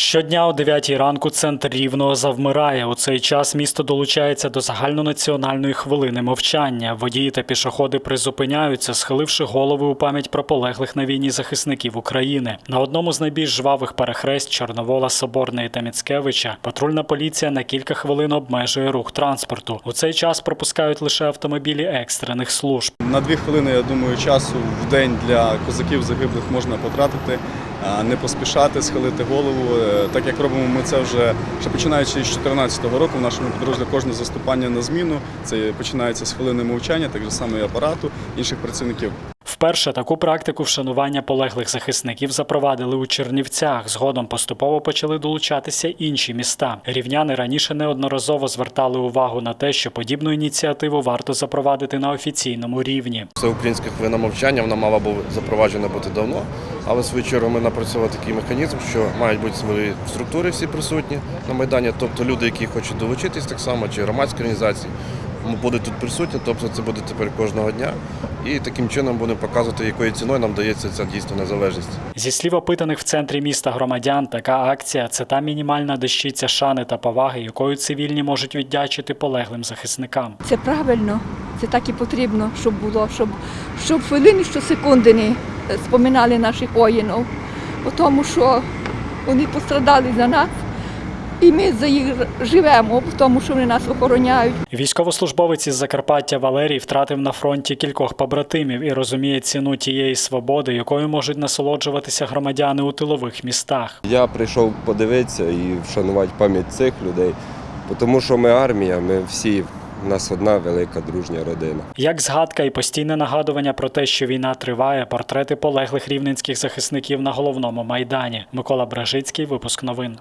Щодня о 9 ранку центр Рівного завмирає. У цей час місто долучається до загальнонаціональної хвилини мовчання. Водії та пішоходи призупиняються, схиливши голови у пам'ять про полеглих на війні захисників України. На одному з найбільш жвавих перехрест Чорновола, Соборної та Міцкевича патрульна поліція на кілька хвилин обмежує рух транспорту. У цей час пропускають лише автомобілі екстрених служб. На дві хвилини, я думаю, часу в день для козаків загиблих можна потратити, не поспішати, схилити голову. Так як робимо ми це вже ще починаючи з 2014 року в нашому підрозділі кожне заступання на зміну. Це починається з хвилини мовчання, так само і апарату інших працівників. Вперше таку практику вшанування полеглих захисників запровадили у Чернівцях. Згодом поступово почали долучатися інші міста. Рівняни раніше неодноразово звертали увагу на те, що подібну ініціативу варто запровадити на офіційному рівні. Це українська хвилина мовчання, вона мала бути запроваджена бути давно, але в свою чергу ми напрацювали такий механізм, що мають бути свої структури всі присутні на Майдані, тобто люди, які хочуть долучитись так само, чи громадські організації, будуть тут присутні, тобто це буде тепер кожного дня. І таким чином будемо показувати, якою ціною нам дається ця дійсно незалежність. Зі слів опитаних в центрі міста громадян, така акція це та мінімальна дещиця шани та поваги, якою цивільні можуть віддячити полеглим захисникам. Це правильно, це так і потрібно, щоб було, щоб, щоб хвилини, що секунди не споминали наших воїнів, тому що вони пострадали за нас, і ми за їх живемо, тому що вони нас охороняють. Військовослужбовець із Закарпаття Валерій втратив на фронті кількох побратимів і розуміє ціну тієї свободи, якою можуть насолоджуватися громадяни у тилових містах. Я прийшов подивитися і вшанувати пам'ять цих людей, тому що ми армія, ми всі, у нас одна велика дружня родина. Як згадка і постійне нагадування про те, що війна триває, портрети полеглих рівненських захисників на головному майдані. Микола Бражицький, випуск новин.